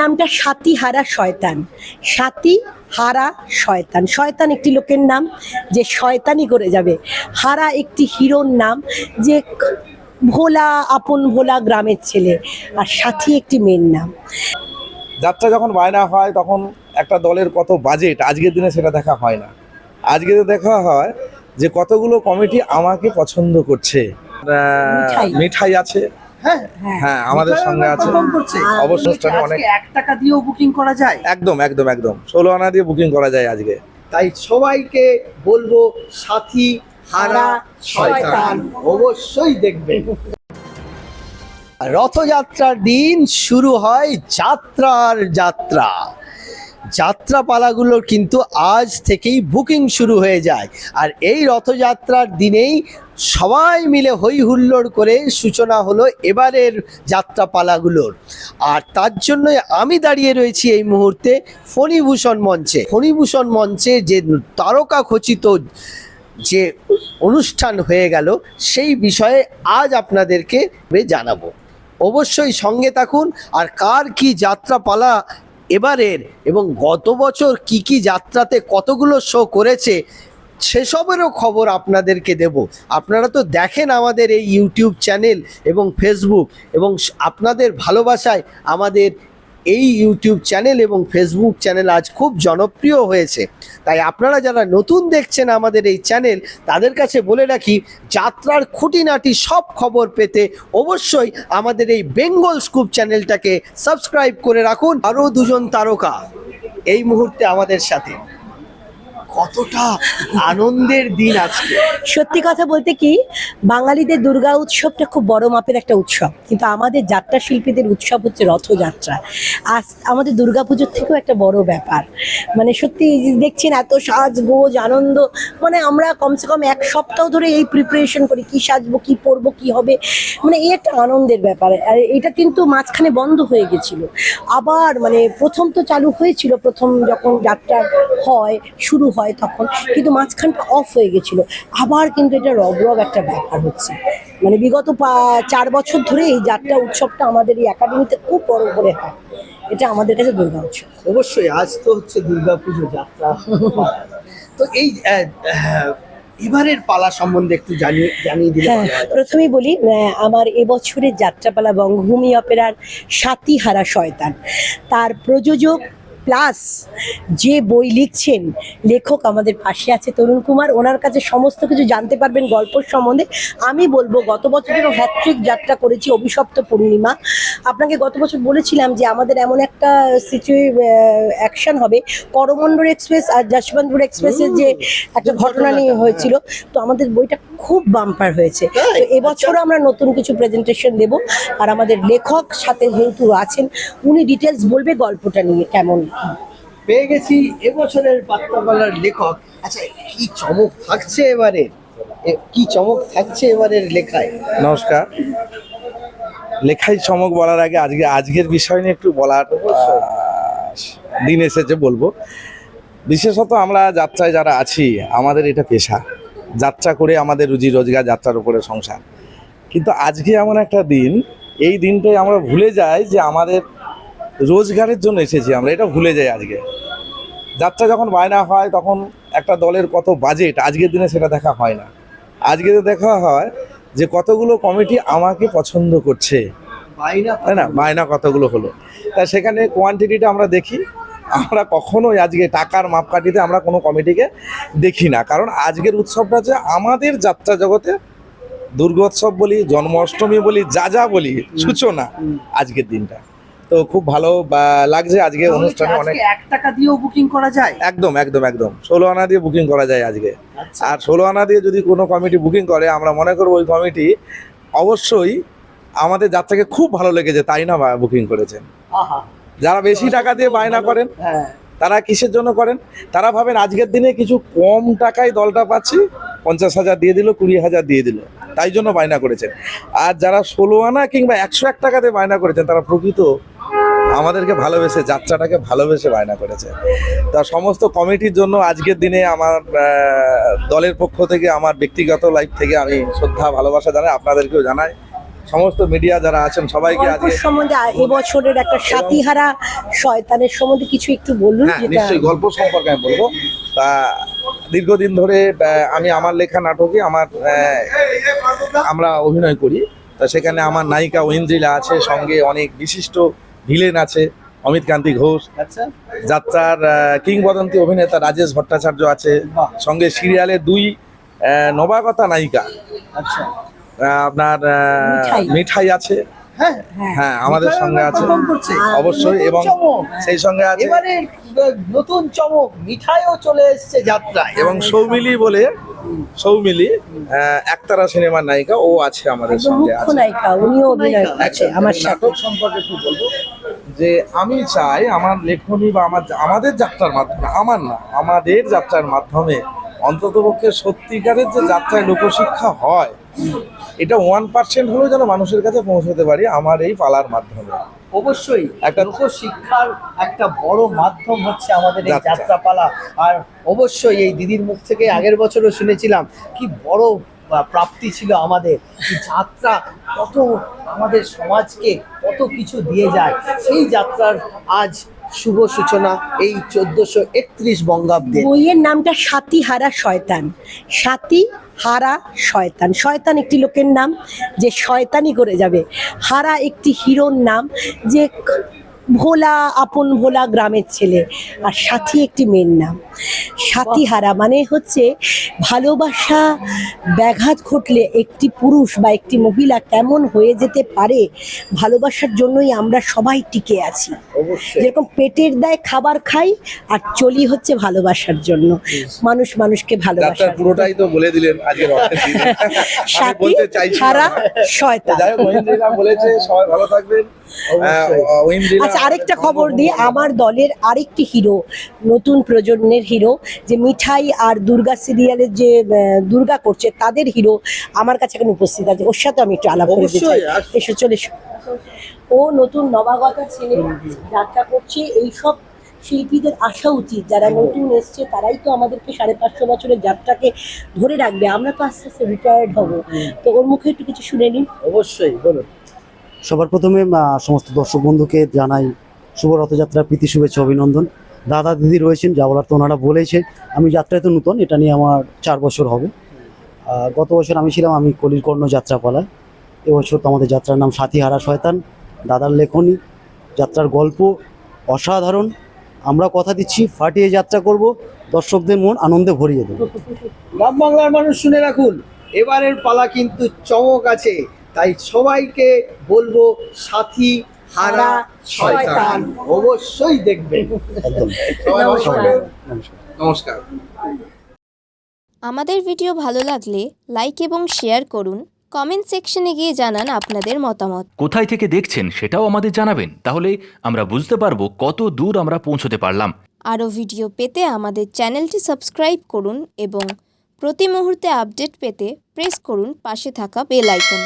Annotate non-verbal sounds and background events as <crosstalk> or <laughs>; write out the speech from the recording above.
নামটা সাতি হারা শয়তান। সাতি হারা শয়তান। শয়তান একটি লোকের নাম যে শয়তানি করে যাবে। হারা একটি হিরোর নাম যে ভোলা আপন ভোলা গ্রামের ছেলে। আর সাথী একটি মেয়ের নাম। যাত্রা যখন বায়না হয় তখন একটা দলের কত বাজেট আজকের দিনে সেটা দেখা হয় না। আজকে দেখা হয় যে কতগুলো কমিটি আমাকে পছন্দ করছে। মিঠাই আছে হ্যাঁ হ্যাঁ। আমাদের সঙ্গে আছে। অবশ্য অনুষ্ঠানে অনেক এক টাকা দিয়েও বুকিং করা যায়। একদম একদম একদম। ষোলো আনা দিয়ে বুকিং করা যায় আজকে। তাই সবাইকে বলব সাথী হারা শয়তান। অবশ্যই দেখবেন। রথযাত্রার দিন শুরু হয় যাত্রার যাত্রা। যাত্রাপালাগুলোর কিন্তু আজ থেকেই বুকিং শুরু হয়ে যায়। আর এই রথযাত্রার দিনেই সবাই মিলে হই হুল্লোড় করে সূচনা হলো এবারের যাত্রাপালাগুলোর। আর তার জন্যই আমি দাঁড়িয়ে রয়েছি এই মুহূর্তে ফণিভূষণ মঞ্চে। ফণিভূষণ মঞ্চে যে তারকা খচিত যে অনুষ্ঠান হয়ে গেল, সেই বিষয়ে আজ আপনাদেরকে জানাব। অবশ্যই সঙ্গে থাকুন, আর কার কি যাত্রাপালা এবারের এবং গত বছর কি কি যাত্রাতে কতগুলো শো করেছে সেসবেরও খবর আপনাদেরকে দেব। আপনারা তো দেখেন আমাদের এই ইউটিউব চ্যানেল এবং ফেসবুক এবং আপনাদের ভালোবাসায় আমাদের এই ইউটিউব চ্যানেল এবং ফেসবুক চ্যানেল আজ খুব জনপ্রিয় হয়েছে। তাই আপনারা যারা নতুন দেখছেন আমাদের এই চ্যানেল, তাদের কাছে বলে রাখি, যাত্রার খুঁটিনাটি সব খবর পেতে অবশ্যই আমাদের এই বেঙ্গল স্কুপ চ্যানেলটাকে সাবস্ক্রাইব করে রাখুন। আরও দুজন তারকা এই মুহূর্তে আমাদের সাথে। কতটা আনন্দের দিন আজকে। সত্যি কথা বলতে কি, বাঙালিদের দুর্গা উৎসবটা খুব বড় মাপের একটা উৎসব। কিন্তু আমাদের যাত্রা শিল্পীদের উৎসব হচ্ছে রথযাত্রা। আজ আমাদের দুর্গাপুজোর থেকেও একটা বড় ব্যাপার। মানে সত্যি দেখছেন এত সাজগোজ, আনন্দ। মানে আমরা কমসে কম এক সপ্তাহ ধরে এই প্রিপারেশন করি, কি সাজবো, কি পরবো, কি হবে। মানে এই একটা আনন্দের ব্যাপার। আর এটা কিন্তু মাঝখানে বন্ধ হয়ে গেছিল। আবার মানে প্রথম তো চালু হয়েছিল, প্রথম যখন যাত্রা হয়, শুরু হয় তখন কিন্তু মাঝখানটা অফ হয়ে গেছিল। আবার কিন্তু এটা রব রব একটা ব্যাপার হচ্ছে। মানে বিগত চার বছর ধরে এই যাত্রা উৎসবটা আমাদের এই একাডেমিতে খুব বড় করে হয়। এটা আমাদের কাছে দুর্গা উৎসব। অবশ্যই আজ তো হচ্ছে দুর্গাপুজো যাত্রা। <laughs> তো এই এবারের পালা সম্বন্ধে একটু জানিয়ে জানিয়ে দিলে হ্যাঁ প্রথমেই বলি আমার এবছরের যাত্রাপালা বঙ্গভূমি অপেরার সাতি হারা শয়তান। তার প্রযোজক প্লাস যে বই লিখছেন লেখক আমাদের পাশে আছে তরুণ কুমার ওনার কাছে সমস্ত কিছু জানতে পারবেন গল্প সম্বন্ধে। আমি বলব গত বছরেরও হ্যাট্রিক যাত্রা করেছি অভিশপ্ত পূর্ণিমা। আপনাকে গত বছর বলেছিলাম যে আমাদের এমন একটা সিচুয়ে অ্যাকশন হবে। করমণ্ডল এক্সপ্রেস আর যশবন্তপুর এক্সপ্রেসের যে একটা ঘটনা নিয়ে হয়েছিল তো আমাদের বইটা খুব বাম্পার হয়েছে। তো এবছরও আমরা নতুন কিছু প্রেজেন্টেশন দেব। আর আমাদের লেখক সাথে যেহেতু আছেন উনি ডিটেলস বলবে গল্পটা নিয়ে কেমন। পেয়ে গেছি এবছরের বার্তাপালার লেখক। আচ্ছা কি চমক থাকছে এবারে? কি চমক থাকছে এবারের লেখায়? নমস্কার। লেখাই চমক বলার আগে আজকে, আজকের বিষয় নিয়ে একটু বলার দিন এসেছে বলব। বিশেষত আমরা যাত্রায় যারা আছি, আমাদের এটা পেশা। যাত্রা করে আমাদের রুজি রোজগার, যাত্রার উপরে সংসার। কিন্তু আজকে এমন একটা দিন, এই দিনটাই আমরা ভুলে যাই যে আমাদের রোজগারের জন্য এসেছি আমরা এটা ভুলে যাই আজকে। যাত্রা যখন বায়না হয় তখন একটা দলের কত বাজেট আজকের দিনে সেটা দেখা হয় না। আজকে তো দেখা হয় যে কতগুলো কমিটি আমাকে পছন্দ করছে। তাই না? বায়না কতগুলো হলো। তা সেখানে কোয়ান্টিটিটা আমরা দেখি। আমরা কখনোই আজকে টাকার মাপকাঠিতে আমরা কোনো কমিটিকে দেখি না। কারণ আজকের উৎসবটা হচ্ছে আমাদের যাত্রা জগতে দুর্গোৎসব বলি জন্মাষ্টমী বলি যা যা বলি সূচনা আজকের দিনটা। তো খুব ভালো লাগছে আজকে অনুষ্ঠানে অনেক এক টাকা দিয়েও বুকিং করা যায়? একদম একদম একদম। ষোলো আনা দিয়ে বুকিং করা যায় আজকে। আচ্ছা। আর ষোলো আনা দিয়ে যদি কোনো কমিটি বুকিং করে আমরা মনে করব ওই কমিটি অবশ্যই আমাদের যাত্রাকে খুব ভালো লেগেছে তাই না বুকিং করেছেন। যারা বেশি টাকা দিয়ে বায়না করেন হ্যাঁ। তারা কিসের জন্য করেন? তারা ভাবেন আজকের দিনে কিছু কম টাকায় দলটা পাচ্ছি পঞ্চাশ হাজার দিয়ে দিল কুড়ি হাজার দিয়ে দিল। তাই জন্য বায়না করেছেন। আর যারা ষোলো আনা কিংবা একশো এক টাকাতে বায়না করেছেন তারা প্রকৃত আমাদেরকে ভালোবেসে যাত্রাটাকে ভালোবেসে বায়না করেছে। তা সমস্ত কমিটির জন্য আজকের দিনে আমার দলের পক্ষ থেকে আমার ব্যক্তিগত লাইফ থেকে আমি শ্রদ্ধা ভালোবাসা জানাই আপনাদেরকেও জানাই। সমস্ত মিডিয়া যারা আছেন সবাইকে আজকে সম্বন্ধে এবছরের একটা সাতিহারা শয়তানের সম্বন্ধে কিছু একটু বলুন হ্যাঁ নিশ্চয়ই গল্প সম্পর্কে আমি বলব। তা দীর্ঘদিন ধরে আমি আমার লেখা নাটকে আমার আমরা অভিনয় করি। তা সেখানে আমার নায়িকা ঐন্দ্রিলা আছে সঙ্গে অনেক বিশিষ্ট ভিলেন আছে অমিত কান্তি ঘোষ। আচ্ছা। যাত্রার কিংবদন্তি অভিনেতা রাজেশ ভট্টাচার্য আছে সঙ্গে সিরিয়ালে দুই নবাগতা নায়িকা। আচ্ছা। আপনার। মিঠাই আছে। হ্যাঁ। হ্যাঁ আমাদের সঙ্গে আছে। অবশ্যই এবং সেই সঙ্গে আছে এবারে নতুন চমক মিঠাইও চলে এসেছে যাত্রায়। এবং সৌমিলি বলে সৌমিলি একতারা সিনেমার নায়িকা ও আছে আমাদের সঙ্গে আছে। নায়িকা উনিও অভিনয় করছে আমার নাটক সম্পর্কে একটু বলব। যে আমি চাই আমার লেখনী বা আমার আমাদের যাত্রার মাধ্যমে আমার না আমাদের যাত্রার মাধ্যমে অন্ততপক্ষে সত্যিকারের যে যাত্রায় লোকশিক্ষা হয় এটা ওয়ান পার্সেন্ট হলেও যেন মানুষের কাছে পৌঁছতে পারি আমার এই পালার মাধ্যমে। অবশ্যই একটা শিক্ষার একটা বড় মাধ্যম হচ্ছে আমাদের এই যাত্রা। যাত্রাপালা। আর অবশ্যই এই দিদির মুখ থেকে আগের বছরও শুনেছিলাম কি বড় প্রাপ্তি ছিল আমাদের যাত্রা কত আমাদের সমাজকে কত কিছু দিয়ে যায়। সেই যাত্রার আজ শুভ সূচনা এই চোদ্দশো একত্রিশ বঙ্গাব্দে। বইয়ের নামটা সাতি হারা শয়তান। সাতি হারা শয়তান। শয়তান একটি লোকের নাম যে শয়তানি করে যাবে। হারা একটি হিরোর নাম যে ভোলা আপন ভোলা গ্রামের ছেলে। আর সাথী একটি মেয়ের নাম। সাথীহারা মানে হচ্ছে ভালোবাসা ব্যাঘাত ঘটলে একটি পুরুষ বা একটি মহিলা কেমন হয়ে যেতে পারে ভালোবাসার জন্যই আমরা সবাই টিকে আছি। যেরকম পেটের দায় খাবার খাই আর চলি হচ্ছে ভালোবাসার জন্য। মানুষ মানুষকে যাত্রার ভালোবাসার পুরোটাই তো বলে দিলেন আজকের অর্থের দিনে। আমি সাথী হারা শয়তান। বলেছে সবাই ভালো থাকবেন। আচ্ছা আরেকটা খবর দিই আমার দলের আরেকটি হিরো নতুন প্রজন্মের হিরো যে মিঠাই আর দুর্গা সিরিয়ালের যে দুর্গা করছে তাদের হিরো আমার কাছে এখন উপস্থিত আছে। ওর সাথে আমি একটু আলাপ করে আর- এসে চলে। ও নতুন নবাগতা ছেলে যাত্রা করছে। এইসব শিল্পীদের আসা উচিত। যারা নতুন এসছে তারাই তো আমাদেরকে সাড়ে পাঁচশো বছরের যাত্রাকে ধরে রাখবে। আমরা তো আস্তে আস্তে রিটায়ার্ড হব। তো ওর মুখে একটু কিছু শুনে নিন। অবশ্যই বলুন। সবার প্রথমে সমস্ত দর্শক বন্ধুকে জানাই শুভ রথযাত্রা প্রীতি, শুভেচ্ছা, অভিনন্দন। দাদা দিদি রয়েছেন, যা বলার তো ওনারা বলেছে আমি যাত্রায় তো নতুন, এটা নিয়ে আমার চার বছর হবে। গত বছর আমি ছিলাম, আমি কলির কর্ণ যাত্রাপালায়। এবছর তো আমাদের যাত্রার নাম সাথীহারা শয়তান, দাদার লেখনী। যাত্রার গল্প অসাধারণ। আমরা কথা দিচ্ছি, ফাটিয়ে যাত্রা করব। দর্শকদের মন আনন্দে ভরিয়ে দেবো। গ্রাম বাংলার মানুষ শুনে রাখুন, এবারের পালা কিন্তু চমক আছে। তাই সবাইকে বলব সাথী হারা শয়তান অবশ্যই দেখবেন। নমস্কার। নমস্কার। আমাদের ভিডিও ভালো লাগলে লাইক এবং শেয়ার করুন কমেন্ট সেকশনে গিয়ে জানান আপনাদের মতামত। কোথায় থেকে দেখছেন সেটাও আমাদের জানাবেন তাহলে আমরা বুঝতে পারব কত দূর আমরা পৌঁছতে পারলাম। আরও ভিডিও পেতে আমাদের চ্যানেলটি সাবস্ক্রাইব করুন এবং প্রতি মুহূর্তে আপডেট পেতে প্রেস করুন পাশে থাকা বেল আইকন।